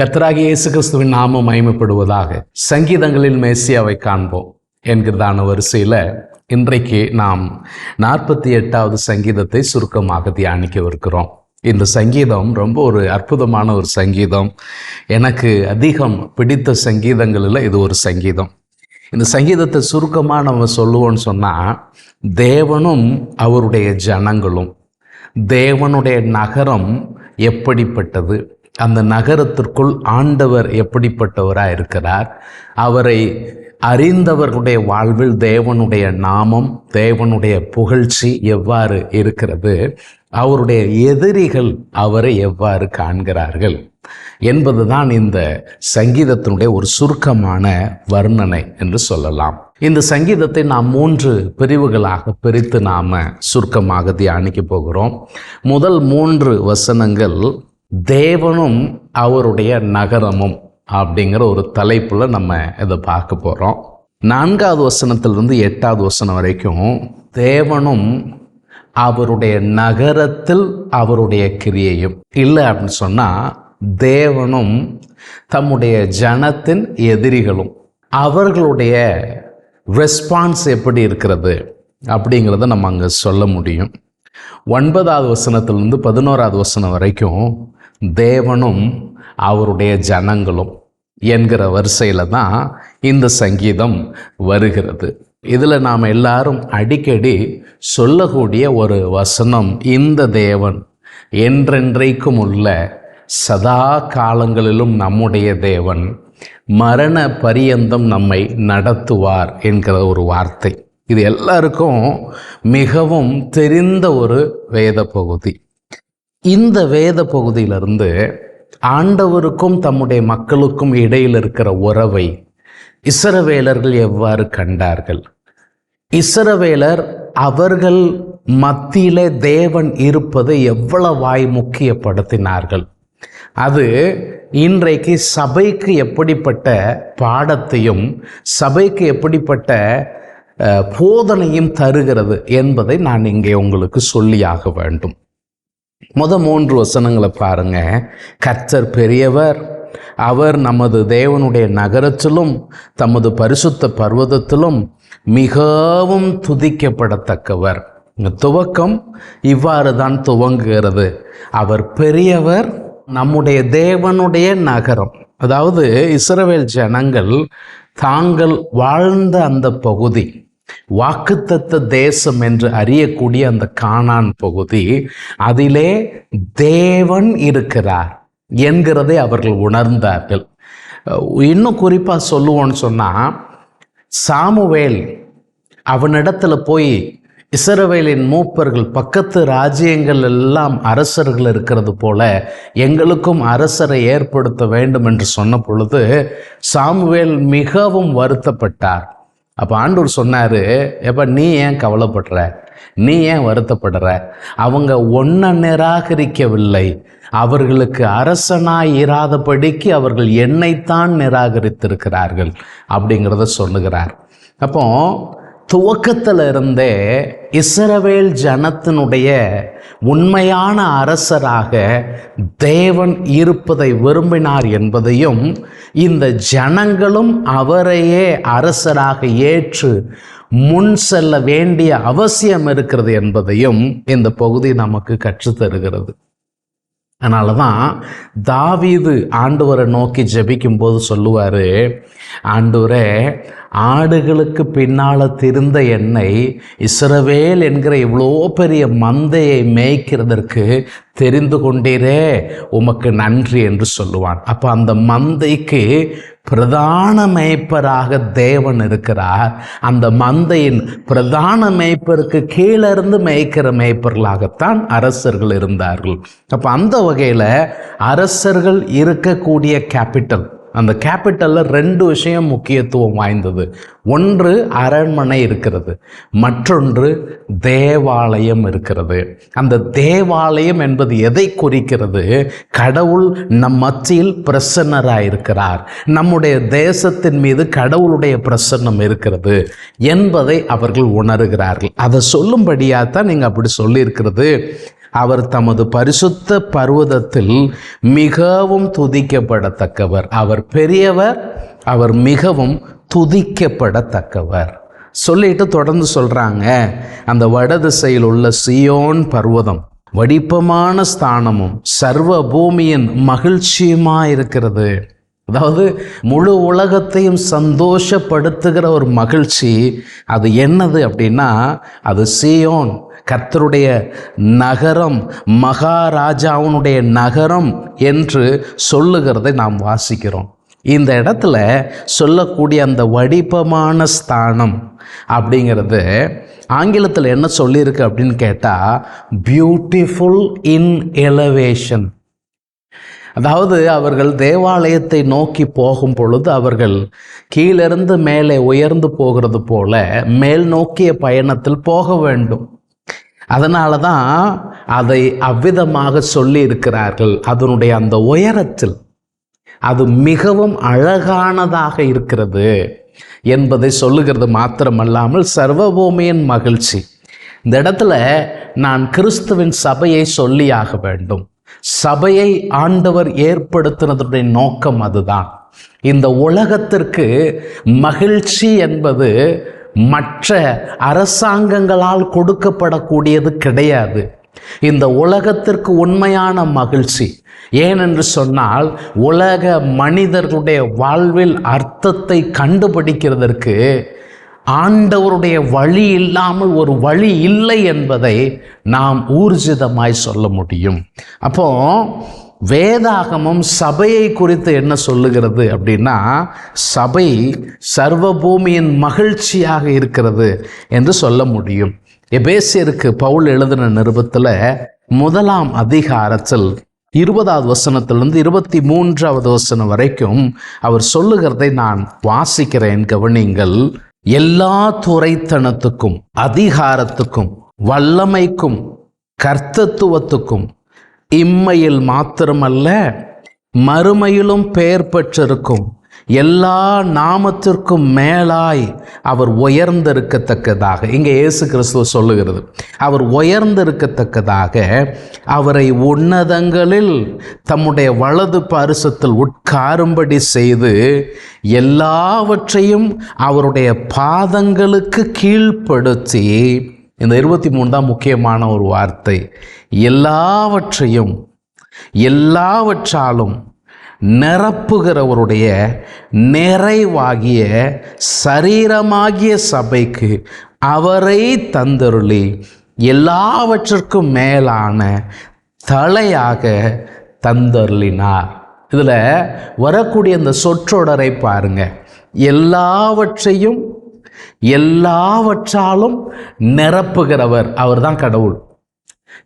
கர்த்தராகிய இயேசு கிறிஸ்துவின் நாமம் மயமப்படுவதாக சங்கீதங்களில் மேசியாவை காண்போம் என்கிறதான வரிசையில் இன்றைக்கு நாம் நாற்பத்தி எட்டாவது சங்கீதத்தை சுருக்கமாக தியானிக்கவிருக்கிறோம். இந்த சங்கீதம் ரொம்ப ஒரு அற்புதமான ஒரு சங்கீதம். எனக்கு அதிகம் பிடித்த சங்கீதங்களில் இது ஒரு சங்கீதம். இந்த சங்கீதத்தை சுருக்கமாக நம்ம சொல்லுவோம்னு சொன்னால் தேவனும் அவருடைய ஜனங்களும் தேவனுடைய நகரம் எப்படிப்பட்டது? அந்த நகரத்திற்குள் ஆண்டவர் எப்படிப்பட்டவராக இருக்கிறார் அவரை அறிந்தவர்களுடைய வாழ்வில் தேவனுடைய நாமம் தேவனுடைய புகழ்ச்சி எவ்வாறு இருக்கிறது? அவருடைய எதிரிகள் அவரை எவ்வாறு காண்கிறார்கள்? என்பதுதான் இந்த சங்கீதத்தினுடைய ஒரு சுருக்கமான வர்ணனை என்று சொல்லலாம். இந்த சங்கீதத்தை நாம் மூன்று பிரிவுகளாக பிரித்து நாம் சுருக்கமாக தியானிக்க போகிறோம். முதல் மூன்று வசனங்கள் தேவனும் அவருடைய நகரமும் அப்படிங்கிற ஒரு தலைப்பில் நம்ம இதை பார்க்க போகிறோம் நான்காவது வசனத்திலிருந்து எட்டாவது வசனம் வரைக்கும் தேவனும் அவருடைய நகரத்தில் அவருடைய கிரியையும். இல்லை அப்படின்னு சொன்னால் தேவனும் தம்முடைய ஜனத்தின் எதிரிகளும் அவர்களுடைய ரெஸ்பான்ஸ் எப்படி இருக்கிறது அப்படிங்கிறத நம்ம அங்கே சொல்ல முடியும். ஒன்பதாவது வசனத்திலிருந்து பதினோராவது வசனம் வரைக்கும் தேவனும் அவருடைய ஜனங்களும் என்கிற வரிசையில் தான் இந்த சங்கீதம் வருகிறது. இதில் நாம் எல்லாரும் அடிக்கடி சொல்லக்கூடிய ஒரு வசனம் இந்த தேவன் என்றென்றைக்கும் உள்ள சதா காலங்களிலும் நம்முடைய தேவன் மரண பரியந்தம் நம்மை நடத்துவார் என்கிற ஒரு வார்த்தை. இது எல்லாருக்கும் மிகவும் தெரிந்த ஒரு வேத பகுதி இந்த வேத பகுதியிலிருந்து ஆண்டவருக்கும் தம்முடைய மக்களுக்கும் இடையில் இருக்கிற உறவை இஸ்ரவேலர்கள் எவ்வாறு கண்டார்கள்? இசரவேலர் அவர்கள் மத்தியிலே தேவன் இருப்பதை எவ்வளவாய் முக்கியப்படுத்தினார்கள்? அது இன்றைக்கு சபைக்கு எப்படிப்பட்ட பாடத்தையும் சபைக்கு எப்படிப்பட்ட போதனையும் தருகிறது என்பதை நான் இங்கே உங்களுக்கு சொல்லியாக வேண்டும். முத மூன்று வசனங்களை பாருங்க. கர்த்தர் பெரியவர். அவர் நமது தேவனுடைய நகரத்திலும் தமது பரிசுத்த பர்வதத்திலும் மிகவும் துதிக்கப்படத்தக்கவர். துவக்கம் இவ்வாறு தான் துவங்குகிறது. அவர் பெரியவர் நம்முடைய தேவனுடைய நகரம். அதாவது இஸ்ரவேல் ஜனங்கள் தாங்கள் வாழ்ந்த அந்த பகுதி. வாக்குத்தத்த தேசம் என்று அறியக்கூடிய அந்த காணான் பகுதி அதிலே தேவன் இருக்கிறார் என்கிறதை அவர்கள் உணர்ந்தார்கள். இன்னும் குறிப்பாக சொல்லுவோன்னு சொன்னால் சாமுவேல் அவனிடத்துல போய் இசரவேலின் மூப்பர்கள் பக்கத்து ராஜ்யங்கள் எல்லாம் அரசர்கள் இருக்கிறது போல எங்களுக்கும் அரசரை ஏற்படுத்த வேண்டும் என்று சொன்ன பொழுது சாமுவேல் மிகவும் வருத்தப்பட்டார். அப்போ ஆண்டவர் சொன்னார் எப்ப நீ ஏன் கவலைப்படுற? நீ ஏன் வருத்தப்படுற? அவங்க ஒன்றை நிராகரிக்கவில்லை. அவர்களுக்கு அரசனாய் இராதபடிக்கு அவர்கள் என்னைத்தான் நிராகரித்திருக்கிறார்கள். அப்படிங்கிறத சொல்லுகிறார். அப்போ துவக்கத்தில் இருந்தே இஸ்ரவேல் ஜனத்தினுடைய உண்மையான அரசராக தேவன் இருப்பதை விரும்பினார் என்பதையும் இந்த ஜனங்களும் அவரையே அரசராக ஏற்று முன் செல்ல வேண்டிய அவசியம் இருக்கிறது என்பதையும் இந்த பகுதி நமக்கு கற்றுத்தருகிறது. அதனால தான் தாவீது ஆண்டவரை நோக்கி ஜபிக்கும் போது சொல்லுவார் ஆண்டவரே ஆடுகளுக்கு பின்னால் திருந்த என்னை இஸ்ரவேல் என்கிற இவ்வளோ பெரிய மந்தையை மேய்க்கிறதற்கு தெரிந்து கொண்டீரே உமக்கு நன்றி என்று சொல்லுவான். அப்போ அந்த மந்தைக்கு பிரதான மேய்ப்பராக தேவன் இருக்கிறார். அந்த மந்தையின் பிரதான மேய்ப்பருக்கு கீழே இருந்து மேய்க்கிற மேய்ப்பர்களாகத்தான் அரசர்கள் இருந்தார்கள். அப்போ அந்த வகையில் அரசர்கள் இருக்கக்கூடிய கேபிட்டல் அந்த கேபிட்டலில் ரெண்டு விஷயம் முக்கியத்துவம் வாய்ந்தது. ஒன்று அரண்மனை இருக்கிறது. மற்றொன்று தேவாலயம் இருக்கிறது. அந்த தேவாலயம் என்பது எதை குறிக்கிறது? கடவுள் நம் மத்தியில் பிரசன்னராக இருக்கிறார். நம்முடைய தேசத்தின் மீது கடவுளுடைய பிரசன்னம் இருக்கிறது என்பதை அவர்கள் உணர்கிறார்கள். அதை சொல்லும்படியாக தான் நீங்கள் அப்படி சொல்லியிருக்கிறது. அவர் தமது பரிசுத்த பர்வதத்தில் மிகவும் துதிக்கப்படத்தக்கவர். அவர் பெரியவர் அவர் மிகவும் துதிக்கப்படத்தக்கவர். சொல்லிட்டு தொடர்ந்து சொல்றாங்க. அந்த வடதிசையில் உள்ள சியோன் பர்வதம். வடிப்பமான ஸ்தானமும் சர்வ பூமியின் மகிழ்ச்சியுமா இருக்கிறது அதாவது முழு உலகத்தையும் சந்தோஷப்படுத்துகிற ஒரு மகிழ்ச்சி அது என்னது அப்படின்னா அது சியோன். கர்த்தருடைய நகரம் மகாராஜாவுனுடைய நகரம் என்று சொல்லுகிறதை நாம் வாசிக்கிறோம். இந்த இடத்துல சொல்லக்கூடிய அந்த வடிப்பமான ஸ்தானம் அப்படிங்கிறது ஆங்கிலத்தில் என்ன சொல்லியிருக்கு அப்படின்னு கேட்டால் பியூட்டிஃபுல் இன் எலவேஷன் அதாவது அவர்கள் தேவாலயத்தை நோக்கி போகும் பொழுது அவர்கள் கீழிருந்து மேலே உயர்ந்து போகிறது போல மேல் நோக்கிய பயணத்தில் போக வேண்டும். அதனால தான் அதை அவ்விதமாக சொல்லி இருக்கிறார்கள் அதனுடைய அந்த உயரத்தில் அது மிகவும் அழகானதாக இருக்கிறது என்பதை சொல்லுகிறது மாத்திரமல்லாமல் சர்வபூமியின் மகிழ்ச்சி. இந்த இடத்துல நான் கிறிஸ்துவின் சபையை சொல்லியாக வேண்டும். சபையை ஆண்டவர் ஏற்படுத்தினதுடைய நோக்கம் அதுதான். இந்த உலகத்திற்கு மகிழ்ச்சி என்பது மற்ற அரசாங்கங்களால் கொடுக்கப்படக்கூடியது கிடையாது. இந்த உலகத்திற்கு உண்மையான மகிழ்ச்சி. ஏனென்று சொன்னால் உலக மனிதர்களுடைய வாழ்வில் அர்த்தத்தை கண்டுபிடிக்கிறதற்கு ஆண்டவருடைய வழி இல்லாமல் ஒரு வழி இல்லை என்பதை நாம் ஊர்ஜிதமாய் சொல்ல முடியும். அப்போ வேதாகமம் சபையை குறித்து என்ன சொல்லுகிறது அப்படின்னா சபை சர்வபூமியின் மகிழ்ச்சியாக இருக்கிறது என்று சொல்ல முடியும். எபேசியருக்கு பவுல் எழுதின நிருபத்தில் முதலாம் அதிகாரத்தில் இருபதாவது வசனத்திலிருந்து இருபத்தி மூன்றாவது வசனம் வரைக்கும் அவர் சொல்லுகிறதை நான் வாசிக்கிறேன் கவனிங்கள் எல்லா துறைத்தனத்துக்கும் அதிகாரத்துக்கும் வல்லமைக்கும் கர்த்தத்துவத்துக்கும் இம்மையில் மாத்திரமல்ல மறுமையிலும் பெயர் பெற்றிருக்கும். எல்லா நாமத்திற்கும் மேலாய் அவர் உயர்ந்திருக்கத்தக்கதாக இங்கே இயேசு கிறிஸ்துவ சொல்லுகிறது. அவர் உயர்ந்திருக்கத்தக்கதாக அவரை உன்னதங்களில் தம்முடைய வலது பரிசத்தில் உட்காரும்படி செய்து எல்லாவற்றையும் அவருடைய பாதங்களுக்கு கீழ்ப்படுத்தி இந்த இருபத்தி மூணு தான் முக்கியமான ஒரு வார்த்தை. எல்லாவற்றையும் எல்லாவற்றாலும் நிரப்புகிறவருடைய நிறைவாகிய சரீரமாகிய சபைக்கு அவரை தந்தருளி எல்லாவற்றிற்கும் மேலான தலையாக தந்தருளினார். இதில் வரக்கூடிய இந்த சொற்றொடரை பாருங்கள் எல்லாவற்றையும் எல்லாவற்றாலும் நிரப்புகிறவர் அவர் தான் கடவுள்.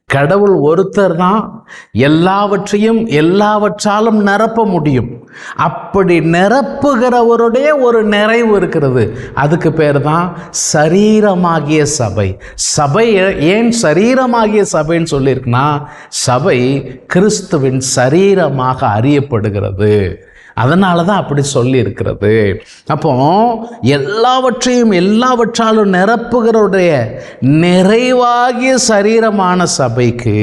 கடவுள் ஒருத்தர் தான் எல்லாவற்றையும் எல்லாவற்றாலும் நிரப்ப முடியும். அப்படி நிரப்புகிறவருடைய ஒரு நிறைவு இருக்கிறது. அதுக்கு பேர் தான் சரீரமாகிய சபை. சபை ஏன் சரீரமாகிய சபைன்னு சொல்லியிருக்குன்னா சபை கிறிஸ்துவின் சரீரமாக அறியப்படுகிறது. அதனால தான் அப்படி சொல்லி இருக்கிறது அப்போ எல்லாவற்றையும் எல்லாவற்றாலும் நிரப்புகிறவுடைய நிறைவாகிய சரீரமான சபைக்கு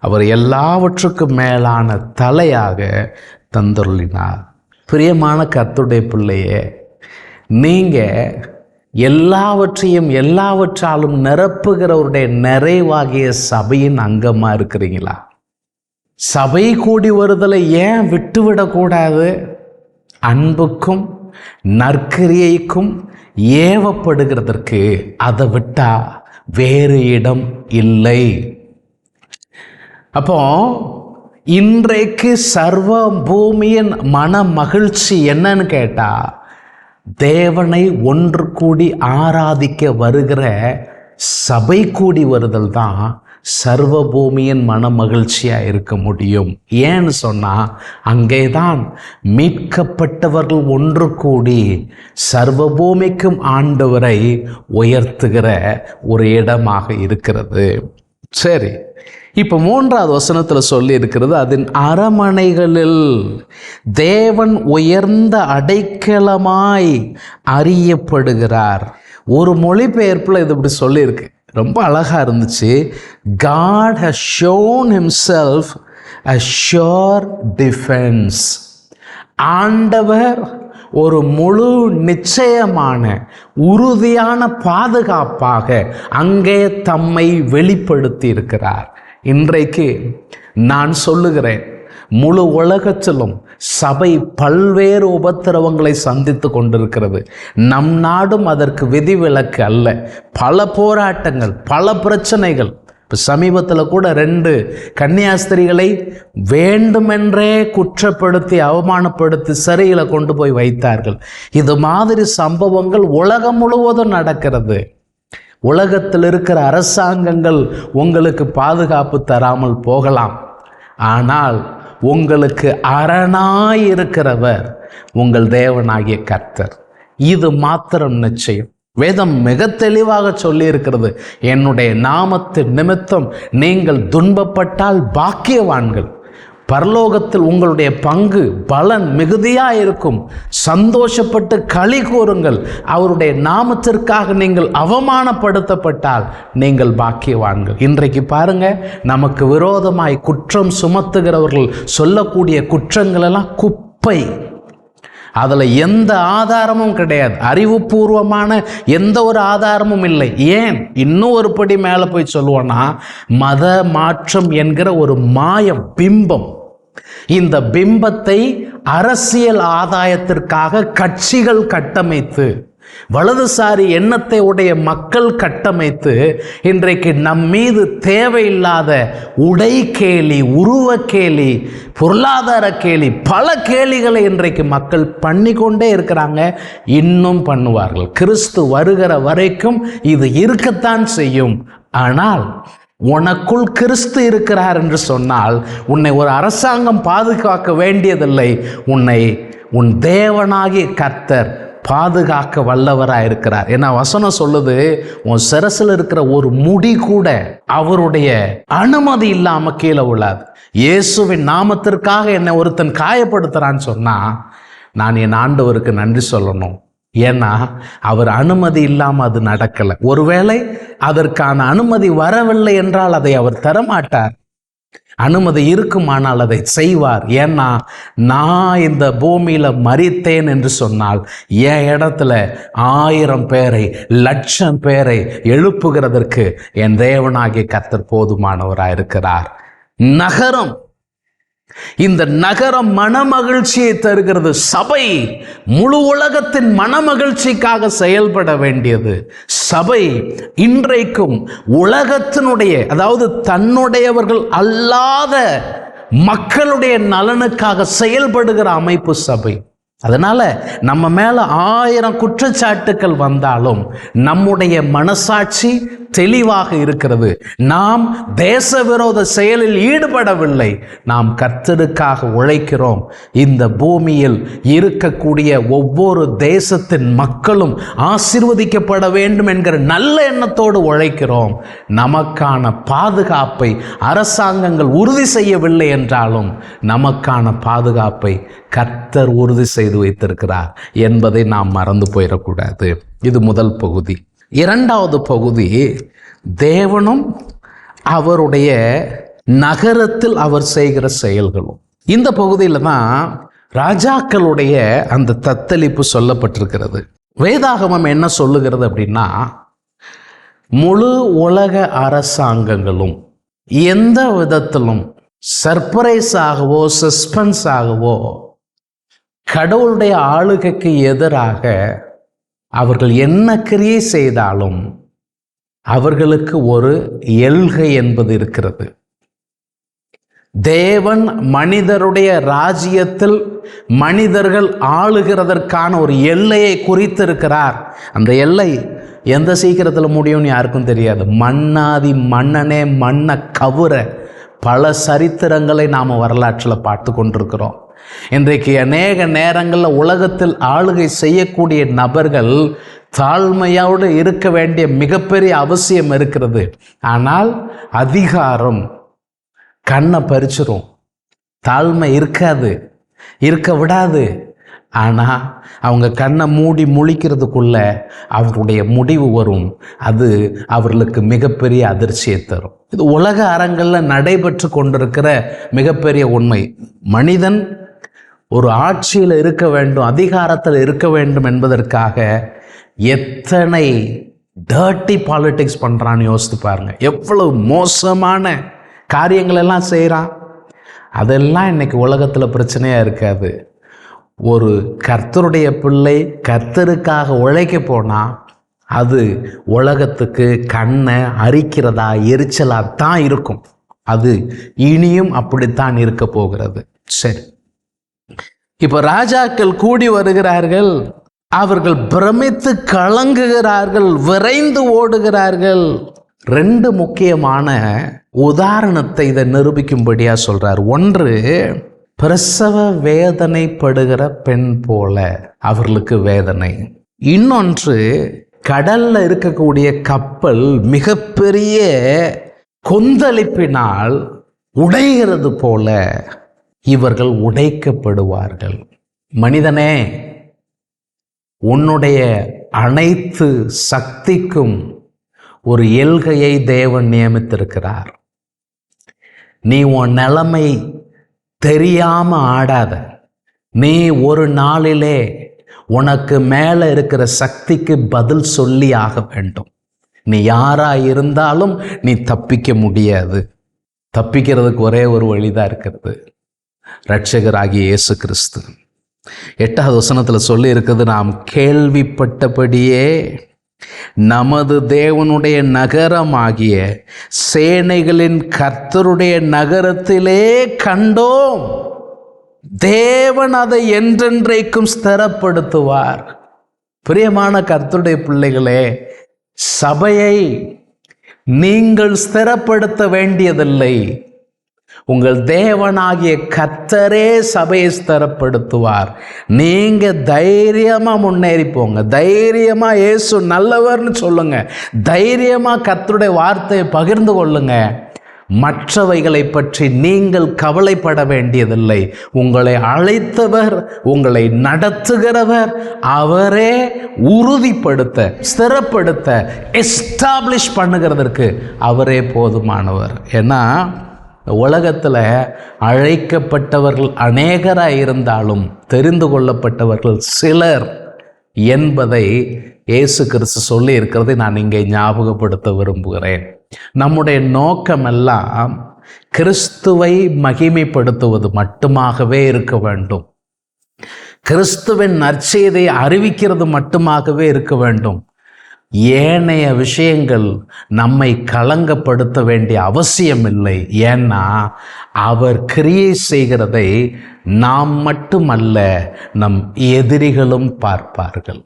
அவர் எல்லாவற்றுக்கும் மேலான தலையாக தந்துருளினார். பிரியமான கத்துடைய பிள்ளையே நீங்கள் எல்லாவற்றையும் எல்லாவற்றாலும் நிரப்புகிறவருடைய நிறைவாகிய சபையின் அங்கமாக இருக்கிறீங்களா? சபை கூடி வருதலை ஏன் விட்டுவிடக்கூடாது? அன்புக்கும் நற்கிரியைக்கும் ஏவப்படுகிறதற்கு அதை விட்டா வேறு இடம் இல்லை. அப்போ இன்றைக்கு சர்வ பூமியின் மன மகிழ்ச்சி என்னன்னு கேட்டா தேவனை ஒன்று கூடி ஆராதிக்க வருகிற சபை கூடி வருதல் தான் சர்வபூமியின் மன மகிழ்ச்சியாக இருக்க முடியும். ஏன்னு சொன்னால் அங்கே தான் மீட்கப்பட்டவர்கள் ஒன்று கூடி சர்வபூமிக்கும் ஆண்டவரை உயர்த்துகிற ஒரு இடமாக இருக்கிறது. சரி இப்போ மூன்றாவது வசனத்தில் சொல்லி இருக்கிறது அதன் அரமனைகளில் தேவன் உயர்ந்த அடைக்கலமாய் அறியப்படுகிறார். ஒரு மொழிபெயர்ப்பில் இது இப்படி சொல்லியிருக்கு. ரொம்ப அழகாக இருந்துச்சு. God has shown himself a sure defence ஆண்டவர் ஒரு முழு நிச்சயமான உறுதியான பாதுகாப்பாக அங்கே தம்மை வெளிப்படுத்தி இருக்கிறார் இன்றைக்கு நான் சொல்லுகிறேன் முழு உலகத்திலும் சபை பல்வேறு உபத்திரவங்களை சந்தித்து கொண்டிருக்கிறது. நம் நாடும் அதற்கு விதிவிலக்கு அல்ல. பல போராட்டங்கள் பல பிரச்சனைகள். இப்போ சமீபத்தில் கூட ரெண்டு கன்னியாஸ்திரிகளை வேண்டுமென்றே குற்றப்படுத்தி அவமானப்படுத்தி சிறையில் கொண்டு போய் வைத்தார்கள். இது மாதிரி சம்பவங்கள் உலகம் முழுவதும் நடக்கிறது. உலகத்தில் இருக்கிற அரசாங்கங்கள் உங்களுக்கு பாதுகாப்பு தராமல் போகலாம். ஆனால் உங்களுக்கு அரணாயிருக்கிறவர் உங்கள் தேவனாகிய கர்த்தர். இது மாத்திரம் நிச்சயம். வேதம் மிக தெளிவாக சொல்லியிருக்கிறது என்னுடைய நாமத்தின் நிமித்தம் நீங்கள் துன்பப்பட்டால் பாக்கியவான்கள். பரலோகத்தில் உங்களுடைய பங்கு பலன் மிகுதியாக இருக்கும். சந்தோஷப்பட்டு களி கூறுங்கள். அவருடைய நாமத்திற்காக நீங்கள் அவமானப்படுத்தப்பட்டால் நீங்கள் பாக்கியவான்கள். இன்றைக்கு பாருங்க நமக்கு விரோதமாய் குற்றம் சுமத்துகிறவர்கள் சொல்லக்கூடிய குற்றங்களெல்லாம் குப்பை. அதில் எந்த ஆதாரமும் கிடையாது. அறிவுபூர்வமான எந்த ஒரு ஆதாரமும் இல்லை. ஏன்? இன்னும் ஒரு படி மேலே போய் சொல்லுவோன்னா மத மாற்றம் என்கிற ஒரு மாயம் பிம்பம். இந்த பிம்பத்தை அரசியல் ஆதாயத்திற்காக கட்சிகள் கட்டமைத்து வலதுசாரி எண்ணத்தை உடைய மக்கள் கட்டமைத்து இன்றைக்கு நம் மீது தேவையில்லாத உடை கேலி உருவ கேலி பொருளாதார கேலி பல கேலிகளை இன்றைக்கு மக்கள் பண்ணிக்கொண்டே இருக்கிறாங்க. இன்னும் பண்ணுவார்கள். கிறிஸ்து வருகிற வரைக்கும் இது இருக்கத்தான் செய்யும். ஆனால் உனக்குள் கிறிஸ்து இருக்கிறார் என்று சொன்னால் உன்னை ஒரு அரசாங்கம் பாதுகாக்க வேண்டியதில்லை. உன்னை உன் தேவனாகிய கர்த்தர் பாதுகாக்க வல்லவராக இருக்கிறார். ஏன்னா வசனம் சொல்லுது? உன் சிரசில் இருக்கிற ஒரு முடி கூட அவருடைய அனுமதி இல்லாமல் கீழே உள்ளாது இயேசுவின் நாமத்திற்காக என்னை ஒருத்தன் காயப்படுத்துறான்னு சொன்னால் நான் என் ஆண்டவருக்கு நன்றி சொல்லணும். ஏன்னா அவர் அனுமதி இல்லாமல் அது நடக்கலை. ஒருவேளை அதற்கான அனுமதி வரவில்லை என்றால் அதை அவர் தரமாட்டார். அனுமதி இருக்குமானால் அதை செய்வார். ஏன்னா நான் இந்த பூமியில மறித்தேன் என்று சொன்னால் என் இடத்துல ஆயிரம் பேரை லட்சம் பேரை எழுப்புகிறதற்கு என் தேவனாகிய கத்தர் போதுமானவராக இருக்கிறார் நகரம் இந்த நகரம் மனமகிழ்ச்சியை தருகிறது சபை முழு உலகத்தின் மனமகிழ்ச்சிக்காக செயல்பட வேண்டியது. சபை இன்றைக்கும் உலகத்தினுடைய அதாவது தன்னுடையவர்கள் அல்லாத மக்களுடைய நலனுக்காக செயல்படுகிற அமைப்பு சபை. அதனால நம்ம மேல ஆயிரம் குற்றச்சாட்டுக்கள் வந்தாலும் நம்முடைய மனசாட்சி தெளிவாக இருக்கிறது. நாம் தேச விரோத செயலில் ஈடுபடவில்லை. நாம் கர்த்தருக்காக உழைக்கிறோம். இந்த பூமியில் இருக்கக்கூடிய ஒவ்வொரு தேசத்தின் மக்களும் ஆசிர்வதிக்கப்பட வேண்டும் என்கிற நல்ல எண்ணத்தோடு உழைக்கிறோம். நமக்கான பாதுகாப்பை அரசாங்கங்கள் உறுதி செய்யவில்லை என்றாலும் நமக்கான பாதுகாப்பை கர்த்தர் உறுதி செய்து வைத்திருக்கிறார் என்பதை நாம் மறந்து போயிடக்கூடாது. இது முதல் பகுதி. இரண்டாவது பகுதி தேவனும் அவருடைய நகரத்தில் அவர் செய்கிற செயல்களும். இந்த பகுதியில் தான் ராஜாக்களுடைய அந்த தத்தளிப்பு சொல்லப்பட்டிருக்கிறது. வேதாகமம் என்ன சொல்லுகிறது அப்படின்னா முழு உலக அரசாங்கங்களும் எந்த விதத்திலும் சர்ப்ரைஸ் ஆகவோ சஸ்பென்ஸ் ஆகவோ கடவுளுடைய ஆளுகைக்கு எதிராக அவர்கள் என்ன கிரியை செய்தாலும் அவர்களுக்கு ஒரு எல்கை என்பது இருக்கிறது. தேவன் மனிதருடைய ராஜ்யத்தில் மனிதர்கள் ஆளுகிறதற்கான ஒரு எல்லையை குறித்திருக்கிறார். அந்த எல்லை எந்த சீக்கிரத்தில் முடியும்னு யாருக்கும் தெரியாது. மன்னாதி மன்னனே மண்ணை கவுற பல சரித்திரங்களை நாம் வரலாற்றில் பார்த்து கொண்டிருக்கிறோம். இன்றைக்கு அநேக நேரங்களில் உலகத்தில் ஆளுகை செய்யக்கூடிய நபர்கள் தாழ்மையோடு இருக்க வேண்டிய மிகப்பெரிய அவசியம் இருக்கிறது. ஆனால் அதிகாரம் கண்ணை பறிச்சிரும். தாழ்மை இருக்காது இருக்க விடாது. ஆனால் அவங்க கண்ணை மூடி முழிக்கிறதுக்குள்ள அவருடைய முடிவு வரும். அது அவர்களுக்கு மிகப்பெரிய அதிர்ச்சியை தரும். இது உலக அரங்கில் நடைபெற்று கொண்டிருக்கிற மிகப்பெரிய உண்மை. மனிதன் ஒரு ஆட்சியில் இருக்க வேண்டும் அதிகாரத்தில் இருக்க வேண்டும் என்பதற்காக எத்தனை டர்ட்டி பாலிட்டிக்ஸ் பண்ணுறான்னு யோசித்து பாருங்கள் எவ்வளவு மோசமான காரியங்கள் எல்லாம் செய்கிறான் அதெல்லாம் இன்றைக்கி உலகத்தில் பிரச்சனையாக இருக்காது. ஒரு கர்த்தருடைய பிள்ளை கர்த்தருக்காக உழைக்க போனால் அது உலகத்துக்கு கண்ணை அரிக்கிறதா எரிச்சலாக தான் இருக்கும். அது இனியும் அப்படித்தான் இருக்க போகிறது. சரி. இப்போ ராஜாக்கள் கூடி வருகிறார்கள். அவர்கள் பிரமித்து கலங்குகிறார்கள் விரைந்து ஓடுகிறார்கள். ரெண்டு முக்கியமான உதாரணத்தை இதை நிரூபிக்கும்படியா சொல்றார். ஒன்று பிரசவ வேதனைப்படுகிற பெண் போல அவர்களுக்கு வேதனை. இன்னொன்று கடல்ல இருக்கக்கூடிய கப்பல் மிகப்பெரிய கொந்தளிப்பினால் உடைகிறது போல இவர்கள் உடைக்கப்படுவார்கள். மனிதனே உன்னுடைய அனைத்து சக்திக்கும் ஒரு எல்கையை தேவன் நியமித்திருக்கிறார். நீ உன் நிலைமை தெரியாம ஆடாத. நீ ஒரு நாளிலே உனக்கு மேலே இருக்கிற சக்திக்கு பதில் சொல்லி ஆக வேண்டும். நீ யாரா இருந்தாலும் நீ தப்பிக்க முடியாது. தப்பிக்கிறதுக்கு ஒரே ஒரு வழிதான் இருக்கிறது. ரட்சகராகிய இயேசு கிறிஸ்து. எட்டாவது வசனத்தில் சொல்லி இருக்குது நாம் கேள்விப்பட்டபடியே நமது தேவனுடைய நகரமாகிய சேனைகளின் கர்த்தருடைய நகரத்திலே கண்டோம். தேவன் அதை என்றென்றைக்கும் ஸ்திரப்படுத்துவார். பிரியமான கர்த்தருடைய பிள்ளைகளே சபையை நீங்கள் ஸ்திரப்படுத்த வேண்டியதில்லை. உங்கள் தேவனாகிய கத்தரே சபையை ஸ்திரப்படுத்துவார். நீங்க தைரியமா முன்னேறி போங்க தைரியமா இயேசு நல்லவர்னு சொல்லுங்க. தைரியமா கத்தருடைய வார்த்தையை பகிர்ந்து கொள்ளுங்க. மற்றவைகளை பற்றி நீங்கள் கவலைப்பட வேண்டியதில்லை. உங்களை அழைத்தவர் உங்களை நடத்துகிறவர் அவரே உறுதிப்படுத்த ஸ்திரப்படுத்த எஸ்டாப்ளிஷ் பண்ணுகிறதற்கு அவரே போதுமானவர். ஏன்னா உலகத்தில் அழைக்கப்பட்டவர்கள் அநேகராக இருந்தாலும் தெரிந்து கொள்ளப்பட்டவர்கள் சிலர் என்பதை இயேசு கிறிஸ்து சொல்லி இருக்கிறதை நான் இங்கே ஞாபகப்படுத்த விரும்புகிறேன். நம்முடைய நோக்கமெல்லாம் கிறிஸ்துவை மகிமைப்படுத்துவது மட்டுமாகவே இருக்க வேண்டும். கிறிஸ்துவின் நற்செய்தியை அறிவிக்கிறது மட்டுமாகவே இருக்க வேண்டும். ஏனைய விஷயங்கள் நம்மை களங்கப்படுத்த வேண்டிய அவசியம் இல்லை ஏன்னா அவர் கிரியை செய்கிறதை நாம் மட்டுமல்ல நம் எதிரிகளும் பார்ப்பார்கள்.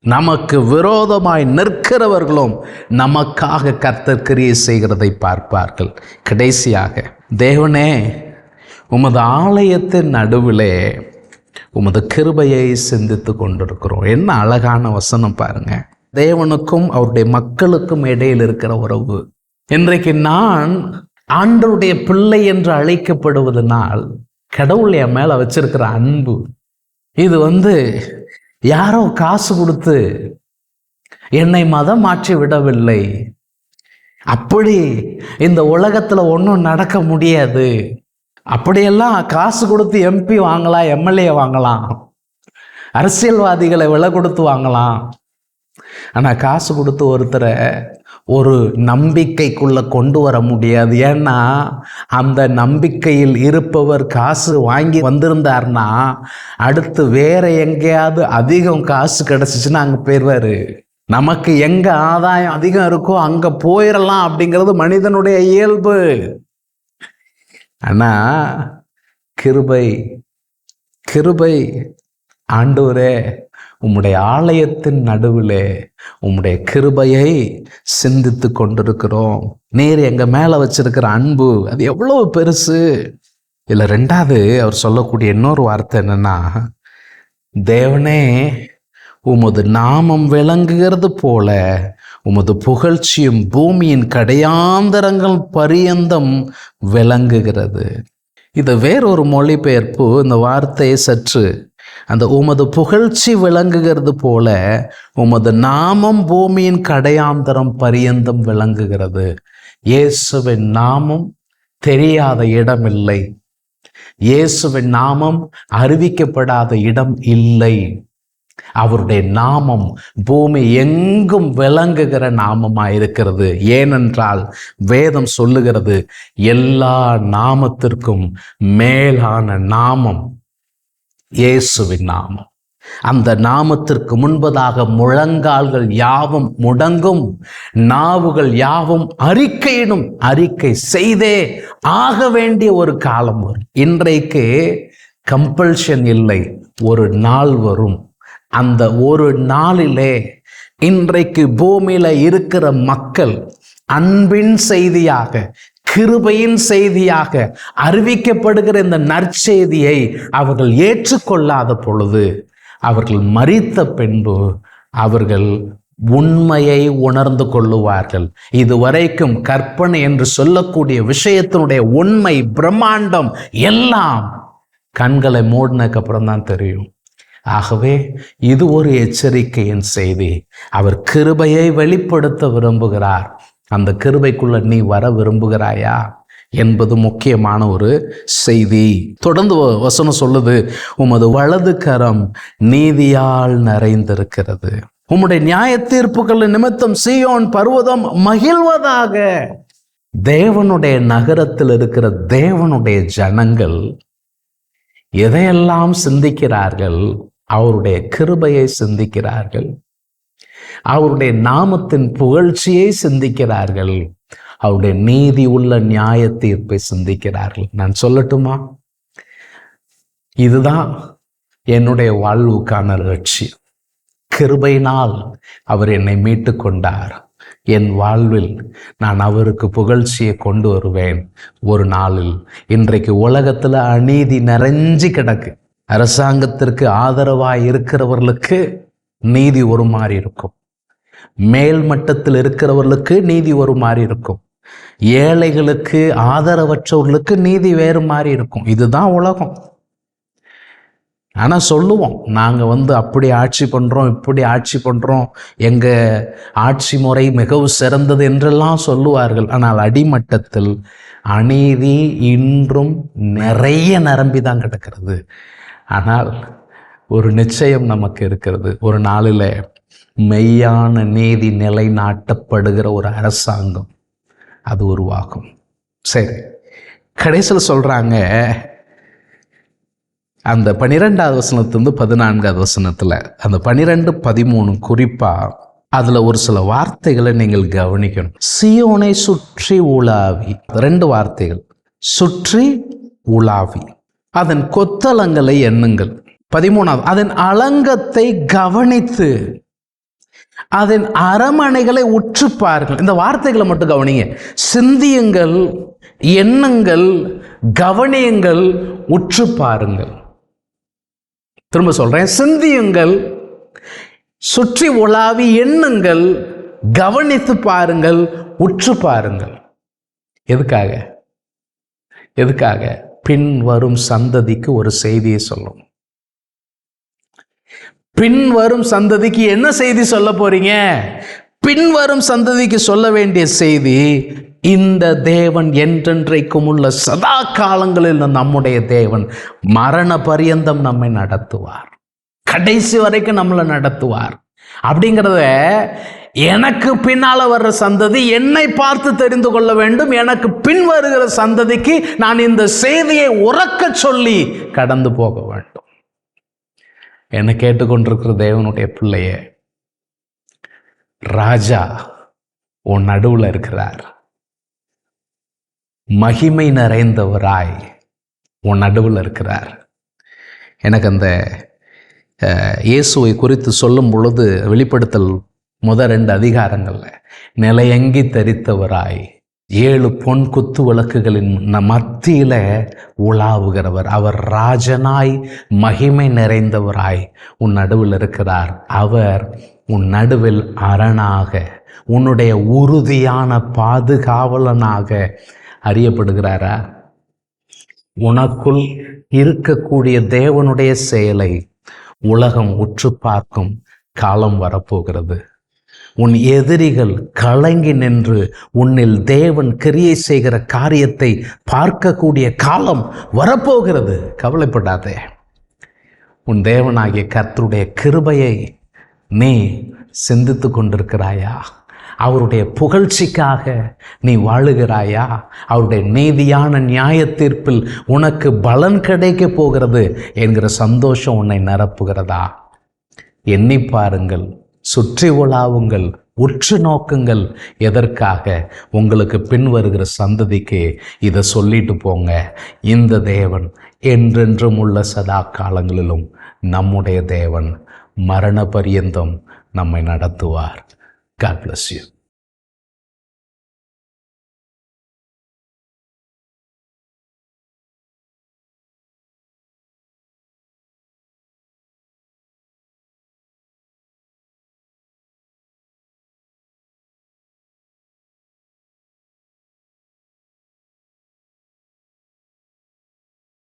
நமக்கு விரோதமாய் நிற்கிறவர்களும் நமக்காக கர்த்தர் கிரியை செய்கிறதை பார்ப்பார்கள். கடைசியாக தேவனே உமது ஆலயத்தின் நடுவிலே உமது கிருபையை சிந்தித்து கொண்டிருக்கிறோம். என்ன அழகான வசனம் பாருங்கள் தேவனுக்கும் அவருடைய மக்களுக்கும் இடையில் இருக்கிற உறவு. இன்றைக்கு நான் ஆண்டருடைய பிள்ளை என்று அழைக்கப்படுவதனால் கடவுள் என் மேல வச்சிருக்கிற அன்பு இது வந்து யாரோ காசு கொடுத்து என்னை மதம் மாற்றி விடவில்லை. அப்படி இந்த உலகத்துல ஒன்றும் நடக்க முடியாது. அப்படியெல்லாம் காசு கொடுத்து எம்பி வாங்கலாம் எம்எல்ஏ வாங்கலாம் அரசியல்வாதிகளை விலை கொடுத்து வாங்கலாம். ஆனால் காசு கொடுத்து ஒருத்தரை ஒரு நம்பிக்கைக்குள்ள கொண்டு வர முடியாது. ஏன்னா அந்த நம்பிக்கையில் இருப்பவர் காசு வாங்கி வந்திருந்தார்னா அடுத்து வேற எங்கேயாவது அதிகம் காசு கிடைச்சிச்சுன்னா அங்கே போயிடுவாரு நமக்கு எங்க ஆதாயம் அதிகம் இருக்கோ அங்க போயிடலாம் அப்படிங்கிறது மனிதனுடைய இயல்பு. ஆனால் கிருபை கிருபை ஆண்டவரே உம்முடைய ஆலயத்தின் நடுவிலே உம்முடைய கிருபையை சிந்தித்து கொண்டிருக்கிறோம். நீர் எங்க மேல வச்சிருக்கிற அன்பு அது எவ்வளவு பெருசு. இதுல ரெண்டாவது அவர் சொல்லக்கூடிய இன்னொரு வார்த்தை என்னன்னா தேவனே உமது நாமம் விளங்குகிறது போல உமது புகழ்ச்சியும் பூமியின் கடையாந்தரங்கள் பரியந்தம் விளங்குகிறது. இது வேறொரு மொழிபெயர்ப்பு. இந்த வார்த்தையை சற்று அந்த உமது புகழ்ச்சி விளங்குகிறது போல உமது நாமம் பூமியின் கடையாந்தரம் பரியந்தம் விளங்குகிறது. இயேசுவின் நாமம் தெரியாத இடம் இல்லை இயேசுவின் நாமம் அறிவிக்கப்படாத இடம் இல்லை. அவருடைய நாமம் பூமி எங்கும் விளங்குகிற நாமமாக இருக்கிறது ஏனென்றால் வேதம் சொல்லுகிறது எல்லா நாமத்திற்கும் மேலான நாமம் இயேசுவின் நாமம். அந்த நாமத்திற்கு முன்பதாக முழங்கால்கள் யாவும் முடங்கும் நாவுகள் யாவும் அறிக்கையிடும் அறிக்கை செய்தே ஆக வேண்டிய ஒரு காலம் வரும். இன்றைக்கு கம்பல்ஷன் இல்லை ஒரு நாள் வரும். அந்த ஒரு நாளிலே இன்றைக்கு பூமியில இருக்கிற மக்கள் அன்பின் செய்தியாக கிருபையின் செய்தியாக அறிவிக்கப்படுகிற இந்த நற்செய்தியை அவர்கள் ஏற்றுக்கொள்ளாத பொழுது அவர்கள் மறித்த பின்பு அவர்கள் உண்மையை உணர்ந்து கொள்ளுவார்கள். இதுவரைக்கும் கற்பனை என்று சொல்லக்கூடிய விஷயத்தினுடைய உண்மை பிரம்மாண்டம் எல்லாம் கண்களை மூடினதுக்கு அப்புறம் தான் தெரியும். ஆகவே இது ஒரு எச்சரிக்கையின் செய்தி. அவர் கிருபையை வெளிப்படுத்த விரும்புகிறார். அந்த கிருபைக்குள்ள நீ வர விரும்புகிறாயா என்பது முக்கியமான ஒரு செய்தி. தொடர்ந்து வ- வசனம் சொல்லுது உமது வலது கரம் நீதியால் நிறைந்திருக்கிறது. உம்முடைய நியாய தீர்ப்புகள் நிமித்தம் சீயோன் பர்வதம் மகிழ்வதாக. தேவனுடைய நகரத்தில் இருக்கிற தேவனுடைய ஜனங்கள் எதையெல்லாம் சிந்திக்கிறார்கள்? அவருடைய கிருபையை சிந்திக்கிறார்கள். அவருடைய நாமத்தின் புகழ்ச்சியை சிந்திக்கிறார்கள். அவருடைய நீதி உள்ள நியாய தீர்ப்பை சிந்திக்கிறார்கள். நான் சொல்லட்டுமா? இதுதான் என்னுடைய வாழ்வுக்கான லட்சியம். கிருபையினால் அவர் என்னை மீட்டு கொண்டார். என் வாழ்வில் நான் அவருக்கு புகழ்ச்சியை கொண்டு வருவேன். ஒரு நாளில் இன்றைக்கு உலகத்துல அநீதி நிறைஞ்சு கிடக்கு. அரசாங்கத்திற்கு ஆதரவாக இருக்கிறவர்களுக்கு நீதி ஒரு மாதிரி இருக்கும். மேல் மட்டத்தில் இருக்கிறவர்களுக்கு நீதி ஒரு மாதிரி இருக்கும். ஏழைகளுக்கு ஆதரவற்றவர்களுக்கு நீதி வேறு மாதிரி இருக்கும். இதுதான் உலகம். ஆனால் சொல்லுவோம் நாங்கள் வந்து அப்படி ஆட்சி பண்ணுறோம் இப்படி ஆட்சி பண்ணுறோம் எங்கள் ஆட்சி முறை மிகவும் சிறந்தது என்றெல்லாம் சொல்லுவார்கள். ஆனால் அடிமட்டத்தில் அநீதி இன்றும் நிறைய நிரம்பி தான் கிடக்கிறது. ஆனால் ஒரு நிச்சயம் நமக்கு இருக்கிறது. ஒரு நாளில் மெய்யான நீதி நிலைநாட்டப்படுகிற ஒரு அரசாங்கம் அது உருவாகும். சரி கடைசியில் சொல்கிறாங்க அந்த பன்னிரெண்டாவது வசனத்துலேருந்து பதினான்காவது வசனத்தில் அந்த பனிரெண்டு பதிமூணு குறிப்பாக அதில் ஒரு சில வார்த்தைகளை நீங்கள் கவனிக்கணும். சியோனை சுற்றி உலாவி ரெண்டு வார்த்தைகள் சுற்றி உலாவி அதன் கொத்தலங்களை எண்ணுங்கள். பதிமூணாவது. அதன் அலங்கத்தை கவனித்து அதன் அரமனைகளை உற்று பாருங்கள் இந்த வார்த்தைகளை மட்டும் கவனிங்க. சிந்தியுங்கள் எண்ணுங்கள் கவனியுங்கள் உற்று பாருங்கள் திரும்ப சொல்றேன். சிந்தியுங்கள் சுற்றி உலாவி எண்ணுங்கள் கவனித்து பாருங்கள் உற்று பாருங்கள் எதுக்காக? எதுக்காக? பின் வரும் சந்ததிக்கு ஒரு செய்தியை சொல்லும். பின்வரும் சந்ததிக்கு என்ன செய்தி சொல்ல போறீங்க? பின்வரும் சந்ததிக்கு சொல்ல வேண்டிய செய்தி இந்த தேவன் என்றென்றைக்கும் உள்ள சதா காலங்களில் நம்முடைய தேவன் மரண பரியந்தம் நம்மை நடத்துவார். கடைசி வரைக்கும் நம்மளை நடத்துவார். அப்படிங்கிறத எனக்கு பின்னால் வர்ற சந்ததி என்னை பார்த்து தெரிந்து கொள்ள வேண்டும். எனக்கு பின் வருகிற சந்ததிக்கு நான் இந்த செய்தியை உறக்க சொல்லி கடந்து போக வேண்டும். என்னை கேட்டுக்கொண்டிருக்கிற தேவனுடைய பிள்ளைய ராஜா உன் நடுவில் இருக்கிறார். மகிமை நிறைந்தவராய் உன் நடுவில் இருக்கிறார். எனக்கு அந்த இயேசுவை குறித்து சொல்லும் பொழுது வெளிப்படுத்தல் முத ரெண்டு அதிகாரங்களில் நிலையங்கி தரித்தவராய் ஏழு பொன் குத்து விளக்குகளின் மத்தியில் உலாவுகிறவர். அவர் ராஜனாய் மகிமை நிறைந்தவராய் உன் நடுவில் இருக்கிறார். அவர் உன் நடுவில் அரணாக உன்னுடைய உறுதியான பாதுகாவலனாக அறியப்படுகிறாரா? உனக்குள் இருக்கக்கூடிய தேவனுடைய செயலை உலகம் உற்று பார்க்கும் காலம் வரப்போகிறது. உன் எதிரிகள் கலங்கி நின்று உன்னில் தேவன் கிரியை செய்கிற காரியத்தை பார்க்கக்கூடிய காலம் வரப்போகிறது. கவலைப்படாதே. உன் தேவனாகிய கர்த்தருடைய கிருபையை நீ சிந்தித்து கொண்டிருக்கிறாயா? அவருடைய புகழ்ச்சிக்காக நீ வாழுகிறாயா? அவருடைய நீதியான நியாய தீர்ப்பில் உனக்கு பலன் கிடைக்க போகிறது என்கிற சந்தோஷம் உன்னை நிரப்புகிறதா? எண்ணி பாருங்கள். சுற்றி உலாவுங்கள் உற்று நோக்குங்கள். எதற்காக? உங்களுக்கு பின் வருகிற சந்ததிக்கு இதை சொல்லிட்டு போங்க. இந்த தேவன் என்றென்றும் உள்ள சதா காலங்களிலும் நம்முடைய தேவன் மரண பரியந்தம் நம்மை நடத்துவார். God bless you